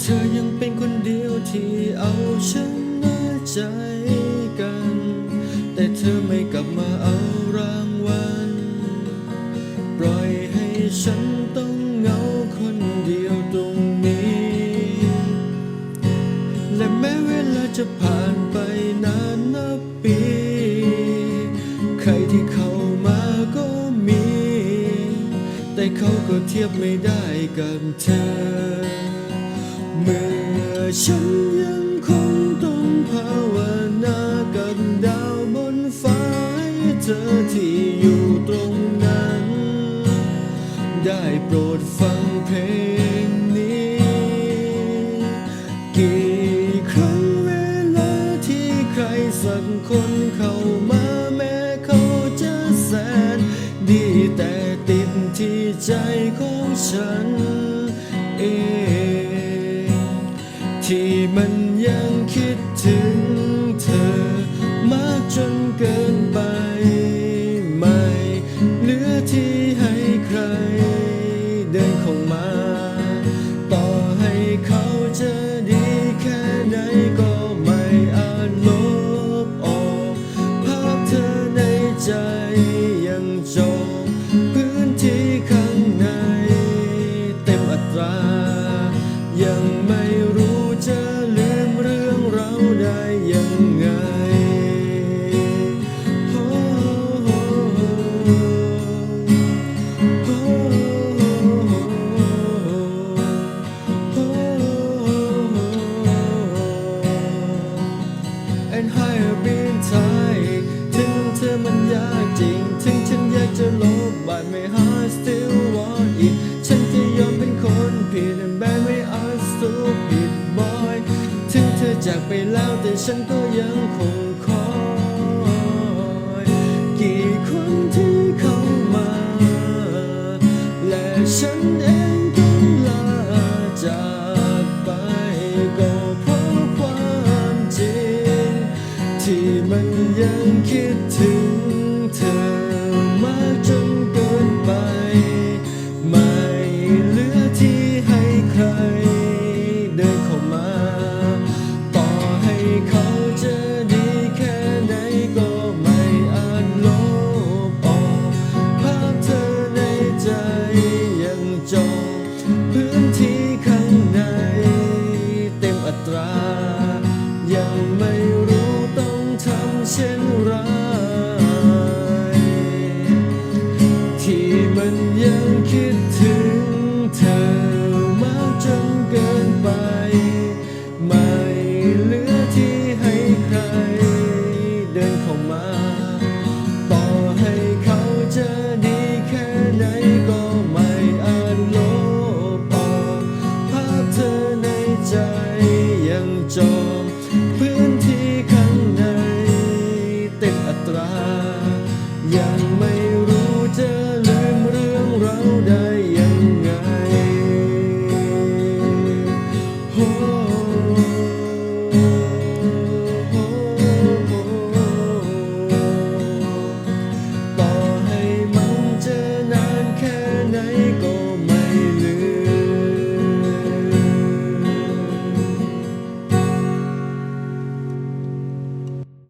เธอยังเป็นคนเดียวที่เอาฉันมาใจกัน แต่เธอไม่กลับมาเอารางวัล ปล่อยให้ฉันต้องเหงาคนเดียวตรงนี้ และแม้เวลาจะผ่าน เทียบไม่ได้กับเธอ เมื่อฉันยังคงต้องภาวนากับดาวบนฟ้าเธอที่อยู่ตรงนั้น ได้โปรดฟังเพลงนี้ กี่ครั้งเวลาที่ใครสักคนเข้ามาแม้เขาจะแสนดีแต่ติ ใจของฉันเอง ที่มันยังคิดถึง เธอจากไปแล้วแต่ฉันก็ยังคงคอยกี่คนที่เข้ามา และฉันเองต้ลาจากไปก็เพราะความจริง ที่มันยังคิดถึง 没有路